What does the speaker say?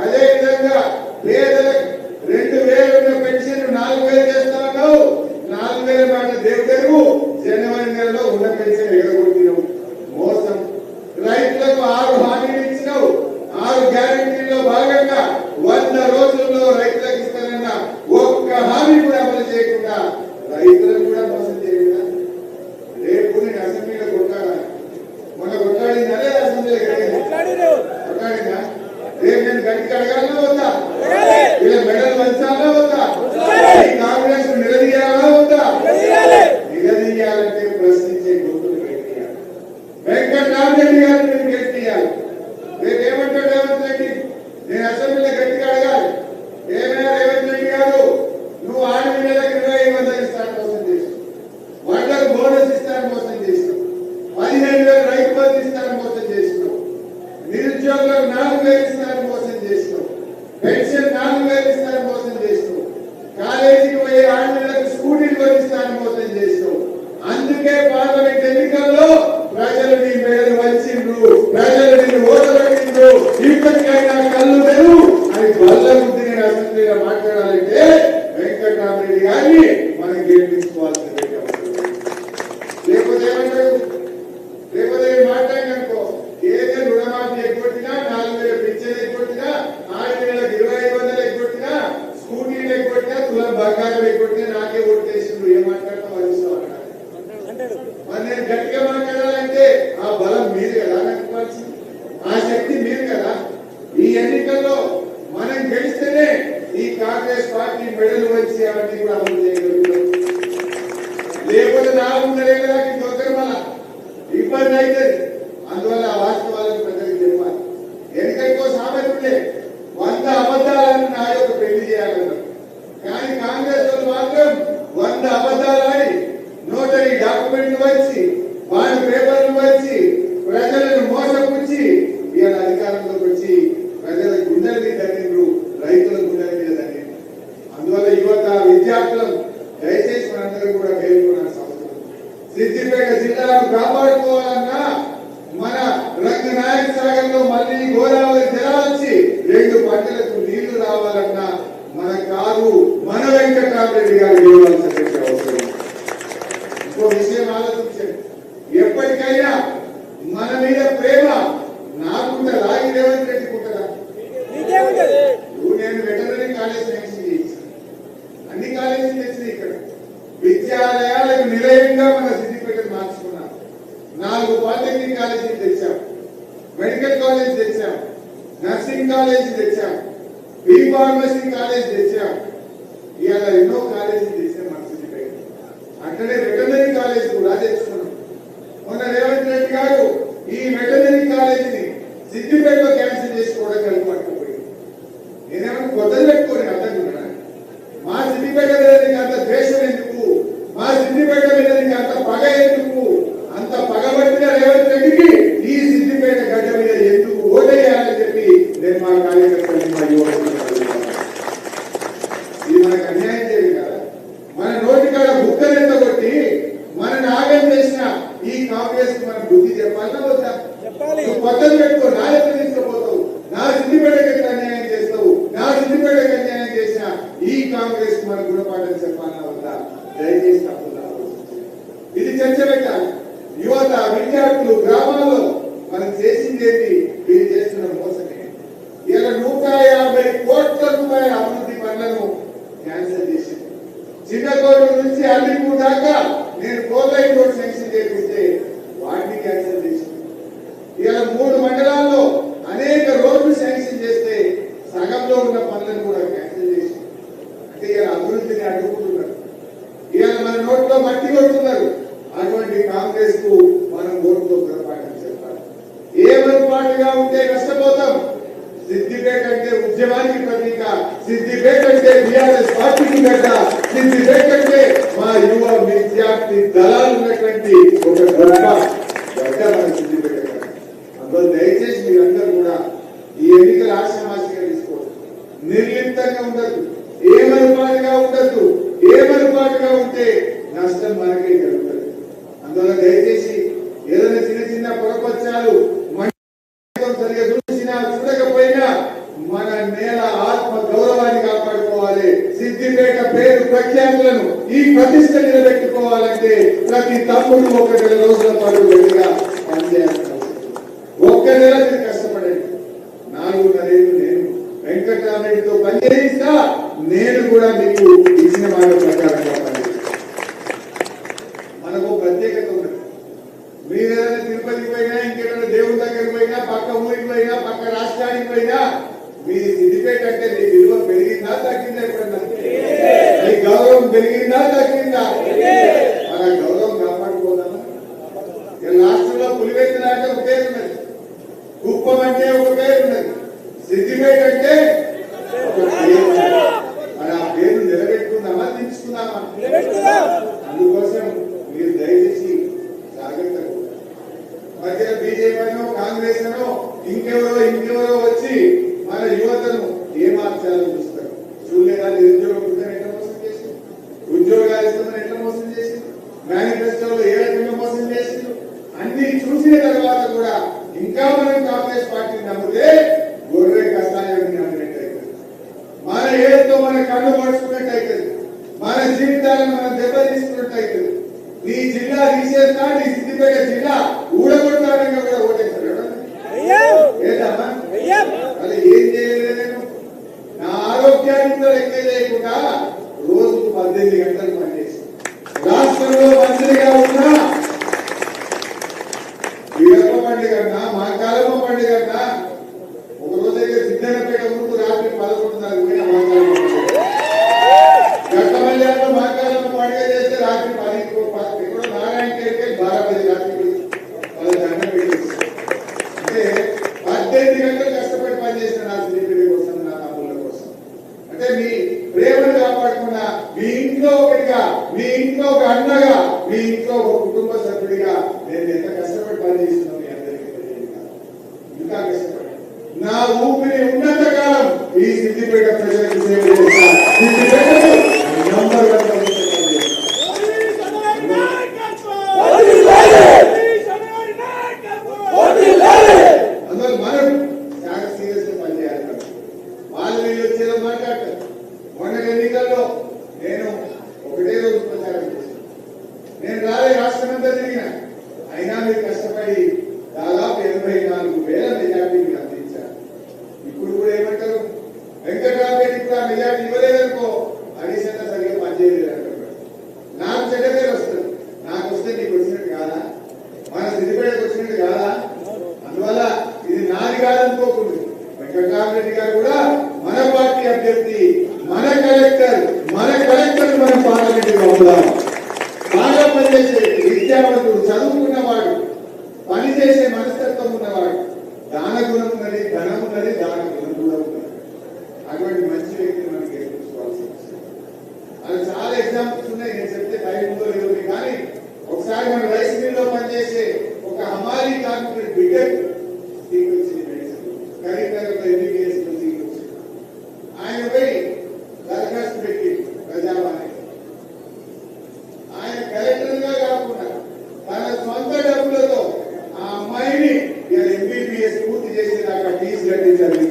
అదే విధంగా పేదలకు రెండు వేలు ఉన్న పెన్షన్ నాలుగు వేలు చేస్తా ఉన్నావు. నాలుగు వేల మాట దేవు తెరువు. జనవరి నెలలో ఉన్న పెన్షన్ ఎగరగొట్టినావు పదిహేను వేలు రైతు బంధు ఇస్తాను మోసం చేసినాం. నిరుద్యోగులకు నాలుగు వేలు ఇస్తాను మోసం చేసినాం. పెన్షన్ నాలుగు వేలు ఇస్తాను మోసం చేసినాం. కాలేజీకి పోయే ఆడపిల్లలకు స్కూటీలు కొనిస్తాను మోసం చేసినాం. అందుకే పార్లమెంట్ ఎన్నికల్లో ప్రజలు మీ మేడలు వచ్చిండ్రు ప్రజలు కాంగ్రెస్ పార్టీ మెడలు వచ్చి అవన్నీ కూడా అమలు చేయగలుగుతాం. లేకపోతే నా ఉన్నదే కదా దొరకరు మళ్ళా ఇబ్బంది అవుతుంది అందువల్ల ఆ వాస్తవాలను ప్రజలకు చెప్పాలి. ఎన్నికలకో సామెతుండే వంద అబద్ధాలను నా యొక్క పెళ్ళి చేయాలన్నారు. కానీ కాంగ్రెస్ వాళ్ళు మాత్రం వంద అబద్ధాలు ఆడి నోటరీ డాక్యుమెంట్లు వచ్చి వాళ్ళ పేపర్లు వచ్చి ప్రజలను మోసపుచ్చి కాపాడుకోవాలన్నా మన రంగనాయక సాగర్లో మళ్ళీ గోదావరి జలాలు వచ్చి రెండు పంటలకు నీళ్ళు రావాలన్నా మన కాదు మన వెంకటరామరెడ్డి గారు బీ ఫార్మసీ కాలేజ్ తెచ్చాం? ఇవాళ ఎన్నో కాలేజీలు తెచ్చాం మన సిటీపై అట్లనే వెటనరీ కాలేజ్ కూడా తెచ్చుకున్నాం. మొన్న రేవంత్ రెడ్డి గారు ఈ వెటనరీ కాలేజీని సిద్దిపేటలో క్యాన్సిల్ చేసుకోవడం కలిపి పట్టుకుపోయింది నేనేమన్నా కొత్తది యువత విద్యార్థులు గ్రామాల్లో మనం చేసింది ఏంటి అంటే ఉద్యమానికి ప్రతీక సిద్దిపేట అంటే బీఆర్ఎస్ పార్టీకి గడ్డ సిద్దిపేట అంటే మా యువ విద్యార్థి దళాలు ఉన్నటువంటి ఒక గొప్ప గడ్డ మన సిద్దిపేట గడ్డ. దయచేసి మీరందరూ కూడా ఈ ఎన్నికల ఆశామాసిగా తీసుకోండి నిర్లిప్తంగా ఉండద్దు. ఏమరుపాటుగా ఉండద్దు. ఏమరుపాటుగా ఉంటే నష్టం మనకే జరుగుతుంది. తమ్ముడు ఒక నెల రోజుల పాటు వెళ్ళిగా పనిచేయాల్సిన ఒక్క నెల మీరు కష్టపడండి. నాలుగు నాలుగున్నరేళ్ళు నేను వెంకటరామరెడ్డితో పనిచేయిస్తా నేను కూడా మీకు ఇచ్చిన మాట ప్రకారంగా మనకు ప్రత్యేకత ఉన్నది. మీరేదైనా తిరుపతికి పోయినా ఇంకేదైనా దేవుడి దగ్గరికి పోయినా పక్క ఊరికి పోయినా పక్క రాష్ట్రానికి పోయినా మీ సిద్ధిపేట అంటే మీ విలువ పెరిగిందా తగ్గిందా ఎప్పుడన్నా? మీ గౌరవం పెరిగిందా తగ్గిందా? మన గౌరవం పులివెత్తులు అంటే ఒక పేరు ఉన్నది కుప్పం అంటే ఒక పేరు ఉన్నది సిద్దిపేట అంటే మన జీవితాలను మనం దెబ్బతీసుకున్నట్టయితే ఈ జిల్లా రీసేస్తా ఈ సిద్దిపేట జిల్లా ఊడగొడతానని కూడా ఓటేశారు. ఏదమ్మా? అది ఏం చేయలేదు నా ఆరోగ్యానికి కూడా ఎక్కువ లేకుండా రోజుకు పద్దెనిమిది గంటలు నా ఊపిరి ఉన్నంత కాలం ఈ సిద్ధిపేట ప్రజలకు సేవ మొన్న ఎన్నికల్లో నేను ఒకటే విద్యావంతుడు విద్యావంతుడు చదువుకున్నవాడు పనిచేసే మనస్తత్వం ఉన్నవాడు దాన గుణం ఉన్నది ధనం ఉన్నది దాన గుణం igreja é ali.